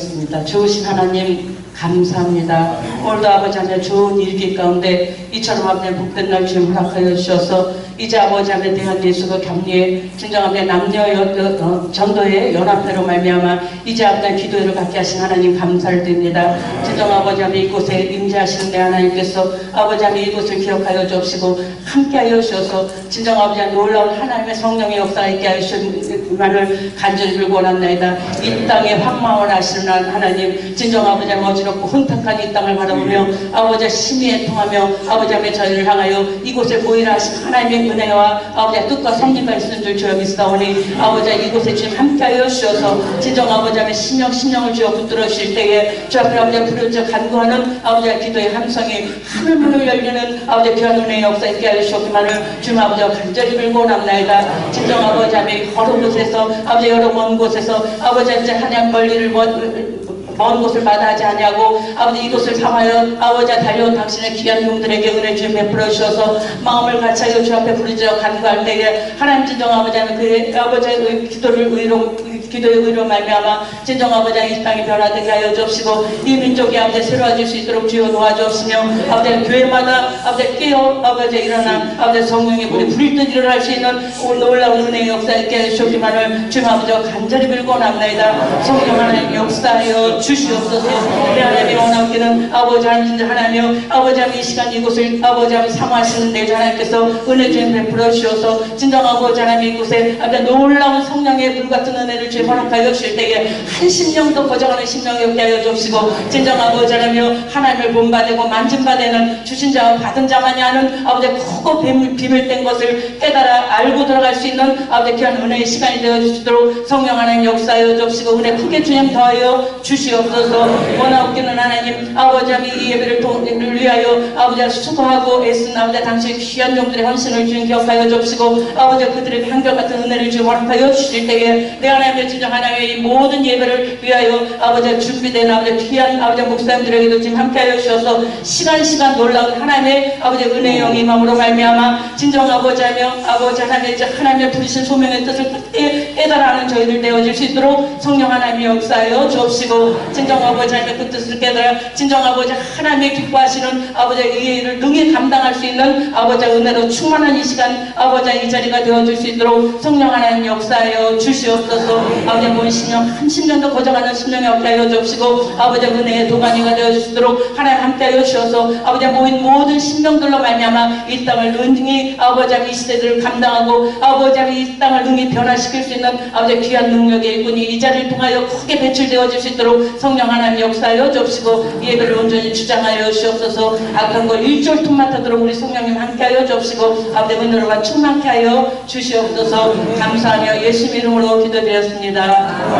기도하겠습니다. 좋으신 하나님 감사합니다. 오늘도 아버지 하나님 좋은 일기 가운데 이처럼 아버지 복된 날 주님 허락하여 주셔서 이제 아버지 하나님 대한 예수가 격리에 진정하게 남녀 여, 여, 어, 전도의 연합회로 말미암아 이제 아버지 기도를 갖게 하신 하나님 감사를 드립니다. 진정 아버지 하나님 이곳에 임재하시는 내 하나님께서 아버지 하나님 이곳을 기억하여 주옵시고 함께하여 주셔서 진정 아버지 하나님 놀라운 하나님의 성령의 역사가 있게 하시기만을 간절히 빌고 원합나이다. 이 땅에 황망을 하시는 하나님 진정 아버지 하나님 럽고 혼탁한 이 땅을 바라보며 아버지 심히 애통하며 아버지 하나님 저희를 향하여 이곳에 보이라 하신 하나님의 은혜와 아버지 뜻과 성리가 있는 줄 주여 믿사오니 아버지 이곳에 주님 함께하여 주셔서 진정 아버지 하나님 심령 심령을 주여 붙들어 주실 때에 주 앞에 아버지 부르짖어 간구하는 아버지 기도의 함성이 하늘문을 열리는 아버지 귀한 은혜의 역사 있게 하여 주셨기만을 주님 아버지와 간절히 빌고 남나이다. 진정 아버지 하나님 여러 곳에서 아버지 여러 먼 곳에서 아버지 이제 한양 멀리를 먼 먼 곳을 마다하지 아니하고 아버지 이곳을 삼하여 아버지 달려온 당신의 귀한 용들에게 은혜 주님 베풀어 주셔서 마음을 같이 하여 주 앞에 부르짖어 간구할 때에 하나님 진정 아버지 하는 그 아버지의 기도를 의로 기도의 의로 말미암아 진정 아버지 이 땅이 변화되게 하여 주옵시고 이 민족이 아버지 새로워질 수 있도록 주여 도와주옵시며 아버지 교회마다 아버지 깨어 아버지 일어나 아버지 성령의 불이 불일 듯 일어날 수 있는 놀라운 은혜의 역사 있게 해주셨기만을 주님 아버지와 간절히 빌고 남나이다. 성령 하나님 역사하여 주시옵소서. 내 하나님이 원하기는 아버지 하나님 하나며 아버지 하나님 이 시간 이곳을 아버지 하나님 사모하시는 내 하나님께서 은혜 주님 베풀어 주셔서. 진정 아버지 하나님 이곳에 아버지 놀라운 성령의 불 같은 은혜를 주님 허락하여 주실 때에 한 심령도 거정하는 심령이 없게 하여 주시고 진정 아버지 하나며 하나님을 본받고 만진받는 주신 자와 받은 자만이 아는 아버지 크고 비밀, 비밀된 것을 깨달아 알고 들어갈 수 있는 아버지 귀한 은혜의 시간이 되어 주시도록 성령 하나님 역사하여 주시고 은혜 크게 주님 더하여 주시옵소서. 원하옵기는 하나님 아버지 이 예배를 통을 위하여 아버지 수고하고 애쓴 아버지 당신의 귀한 종들의 헌신을 주님 기억하여 주시고 아버지 그들에게 한결같은 은혜를 주님 허락하여 주실 때에 내 하나님 의 진정 하나님의 이 모든 예배를 위하여 아버지 준비된 아버지 귀한 아버지 목사님들에게도 지금 함께하여 주셔서 시간 시간 놀라운 하나님의 아버지 은혜의 영이 마음으로 말미암아 진정 아버지 하며 아버지 하나님의 하나님의 부르신 소명의 뜻을 끝에 깨달아하는 저희들 되어질 수 있도록 성령 하나님의 역사하여 주옵시고 진정 아버지 하나님의 그 뜻을 깨달아 진정 아버지 하나님의 기뻐하시는 아버지 이 일을 능히 감당할 수 있는 아버지 은혜로 충만한 이 시간 아버지 이 자리가 되어줄 수 있도록 성령 하나님 역사하여 주시옵소서. 아버지 모인 심령 한 심령도 거정하는 심령이 없게 하여 주옵시고 아버지 은혜의 도가니가 되어주시도록 하나님 함께하여 주셔서 아버지 모인 모든 심령들로 말미암아 이 땅을 능히 아버지 이 시대들을 감당하고 아버지 이 땅을 능히 변화시킬 수 있는 아버지 귀한 능력의 일꾼이 이 자리를 통하여 크게 배출되어 질 수 있도록 성령 하나님 역사하여 주옵시고 예배를 온전히 주장하여 주옵소서 악한 걸 일절 틈맡아도록 우리 성령님 함께하여 주옵시고 아버지 은혜로만 충만케 하여 주시옵소서 감사하며 예수 이름으로 기도드렸습니다.